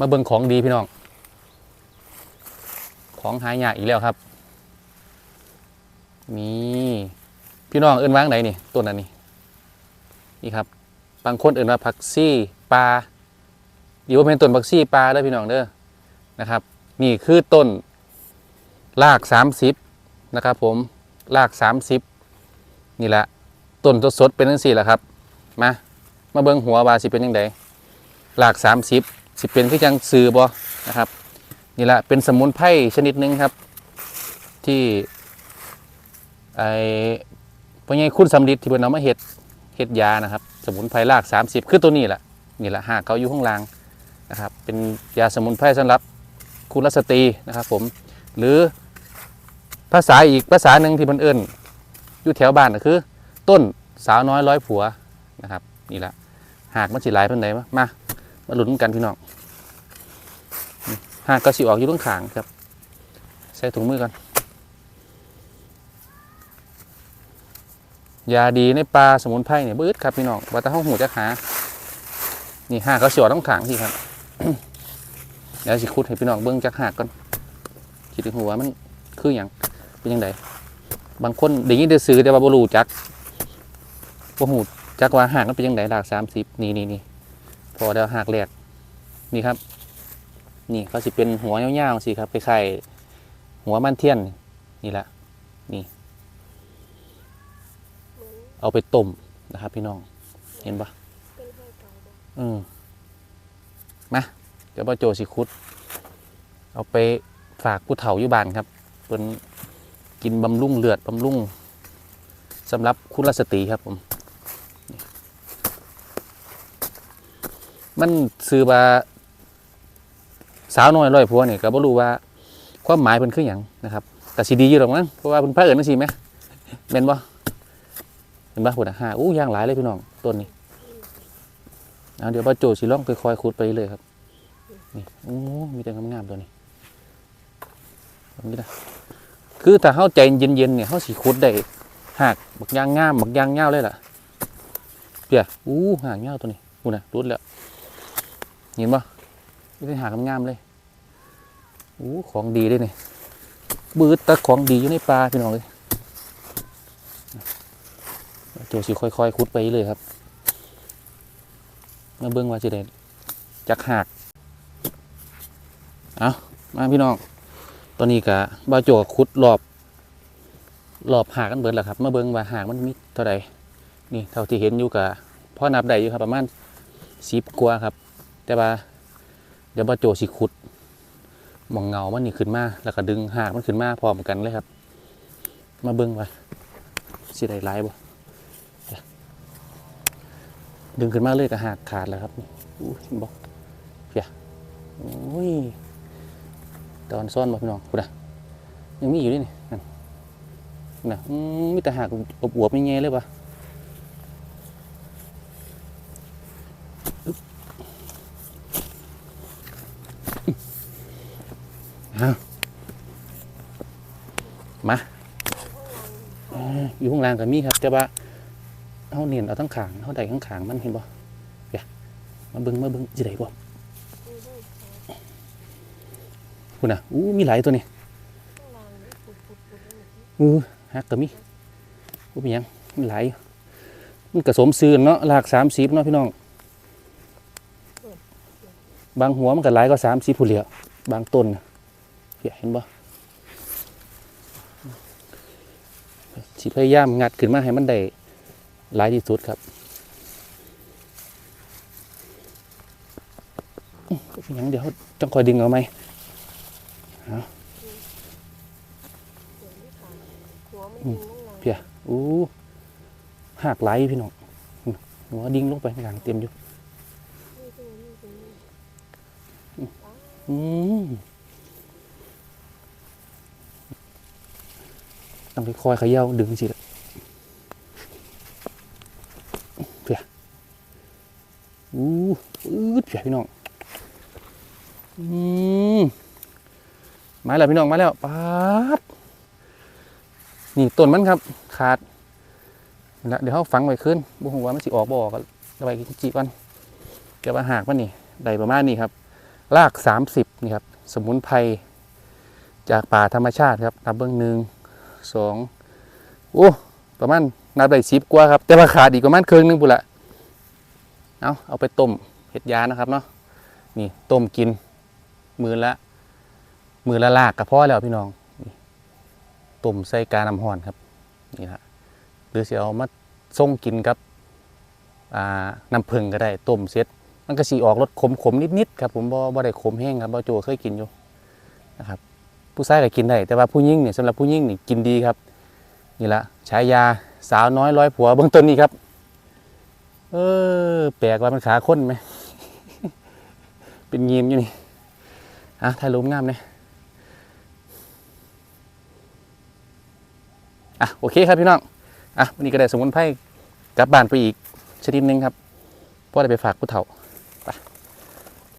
มาเบิ่งของดีพี่น้อง ของหายากอีกแล้วครับ นี่พี่น้องเอิ้นว่างไหนนี่ต้นอันนี้นี่ครับ บางคนเอิ้นว่าผักซี่ปลาดีว่าเป็นต้นผักซี่ปลาเด้อพี่น้องเด้อนะครับ นี่คือต้นรากสามสิบนะครับ ผมรากสามสิบนี่แหละต้นสดๆเป็นทั้งสี่แหละครับ มา มาเบิ่งหัวว่าสิเป็นยังไงรากสามสิบ สิเป็นคือจังซื้อบ่นะครับนี่แหละเป็นสมุนไพรชนิดหนึ่งครับ ที่ไอ้พ่อใหญ่คุณสำลิดที่เพิ่นเอามาเฮ็ดเฮ็ดยานะครับ สมุนไพรราก 30 คือตัวนี้แหละนี่แหละหากเขาอยู่ข้างล่างนะครับ เป็นยาสมุนไพรสำหรับคุณสตรีนะครับ ผมหรือภาษาอีกภาษาหนึ่งที่มันเอิ้นอยู่แถวบ้านก็คือ ต้นสาวน้อยร้อยผัวนะครับนี่แหละหากมันสิหลายเพิ่นไหนมา มามาลุ้นกันพี่น้องหากก็สิออกอยู่ตรงขางครับ ใส่ถุงมือกันยาดีในปลาสมุนไพรเนี่ยบื้ดครับพี่น้องว่าแต่ห้องหูจะหา นี่หากก็สิออกตรงขางที่ครับเดี๋ยวสิคุดให้พี่น้องเบิ้องจากหากก่อนคิดถึงหัวมันคืออย่างเป็นยังไงบางคนเดี๋ยวนี้เดือซื้อแต่ว่าบรูจักบ่หูจักว่าหากมันเป็นยังไงหลากสามสิบนี่นี่นี่ พอแล้วหากแรกนี่ครับ นี่เขาสิเป็นหัวยาวๆสิครับคล้ายๆหัวมันเทียนนี่แหละนี่ เอาไปต้มนะครับ พี่น้องเห็นปะเป็นให้เก่าบ่อืมมาเดี๋ยวป้าโจสิคุด เอาไปฝากผู้เฒ่าอยู่บ้านครับเป็นกินบำรุงเลือดบำรุงสำหรับคุณรัสตีครับผม มันซื้อมาสาวน้อยร้อยผัวเนี่ยก็บ่รู้ว่าความหมายเพิ่นคือหยังนะครับแต่สิดีอยู่หรอกมั้งเพราะว่าเพิ่นพาเอิ้นจังซี่แหมแม่นบ่เห็นบ่พุ่นน่ะหาอู้ย่างหลายเลยพี่น้องต้นนี้เอาเดี๋ยวบ่าโจสิลองค่อยๆขุดไปเลยครับนี่โอ้มีแต่งามๆตัวนี้แบบนี้นะคือถ้าเฮาใจเย็นๆเนี่ยเฮาสิขุดได้หากบักยางงามบักยางยาเลยล่ะเปียอู้หากยาตัวนี้พุ่นน่ะรุดแล้ว เห็นบ่ไม่ได้หากงามเลยโอ้ของดีด้วยนี่บืดตะของดีอยู่ในปลาพี่น้องเลยโจสิค่อยๆคุดไปเลยครับมาเบิ้งว่าจะได้จักหากเอามาพี่น้อง ตอนนี้กะบาโจคุดรอบรอบหากกันเบิดแล้วครับมาเบิ้งว่าหากมันมีเท่าใดนี่เท่าที่เห็นอยู่กะพ่อนับได้อยู่ครับประมาณสิบกว่าครับ แต่ว่า เดี๋ยวบาโจสิขุดมองเงามันนี่ขึ้นมาแล้วก็ดึงหากมันขึ้นมาพร้อมกันเลยครับ มาเบิ้งว่าสิได้หลายบ่ดึงขึ้นมาเลยก็หากขาดแล้วครับอู้ยบอกเพียโอ้ยตอนซ่อนบ่พี่น้องกูนะยังมีอยู่นี่นี่นั่นนะมีแต่หากอบอวบๆไม่เงี้ยเลยปะ มาอยู่ข้างล่างก็มีครับแต่ว่าเอาเนียนเอาทั้งขางเอาใดทั้งขางมันเห็นบ่เดี๋ยมาเบิ้งมาเบิ้งจะได้บ่คุณน่ะอู้มีหลายตัวนี่ข้อฮักก็มีอู้มียังมีหลายมันกระสมซื้อเนาะหลากสามสิบเนาะพี่น้อง บางหัวมันก็หลายก็สามสิบผู้เหลียวบางต้นนะ เดี๋ยวเห็นบ่สิพยายามงัดขึ้นมาให้มันได้หลายที่สุดครับเป็นหยังเดี๋ยวจังคอยดึงเอาไหมเผียวไม่ขาดหัวมันยิงข้างล่างเพียอู้หักไหลพี่น้องหัวดิ่งลงไปข้างหลังเต็มอยู่นี่ตรงนี้ตรงนี้อืม ต้องค่อยๆเขย่าดึงสิละเพียอู้อืดเพียพี่น้องอืมมาแล้วพี่น้องมาแล้วป๊าบนี่ต้นมันครับ ขาดนะเดี๋ยวเขาฝังไว้ขึ้นบุหัวามันสิออกบ่อกก็ระบายกินจีกันเก็บอาหากมันนี่ได้ประมาณนี้ครับ ราก 30 นี่ครับ สมุนไพรจากป่าธรรมชาติครับนับเบื้องหนึ่ง สองโอ้ประมาณนับได้สิบกว่าครับ แต่ว่าขาดอีกประมาณครึ่งนึงปุนละเอาเอาไปต้มเห็ดยานะครับเนาะนี่ต้มกิน มือละ มือละลากกระเพาะแล้วพี่น้องนี่ต้มใส่กาน้ำห้อนครับนี่นะหรือสิเอามาส่งกินกับน้ำผึ้งก็ได้ต้มเสร็จมันก็สีออกรสขมขมๆนิดๆครับผมบ่บ่ได้ขมแห้งครับบ่โจเคยกินอยู่นะครับ ผู้ชายก็กินได้ แต่ว่าผู้หญิงเนี่ยสำหรับผู้หญิงนี่กินดีครับ นี่ละฉายาสาวน้อยร้อยผัวเบื้องต้นนี้ครับ เออ แปลกว่ามันขาค้นไหม เป็นยีมอยู่นี่อะถ่ายรูปงามเนี่ยอะโอเคครับพี่น้องอะวันนี้ก็ได้สมุนไพรกลับบ้านไปอีกชนิดหนึงครับเพราะได้ไปฝากผู้เฒ่า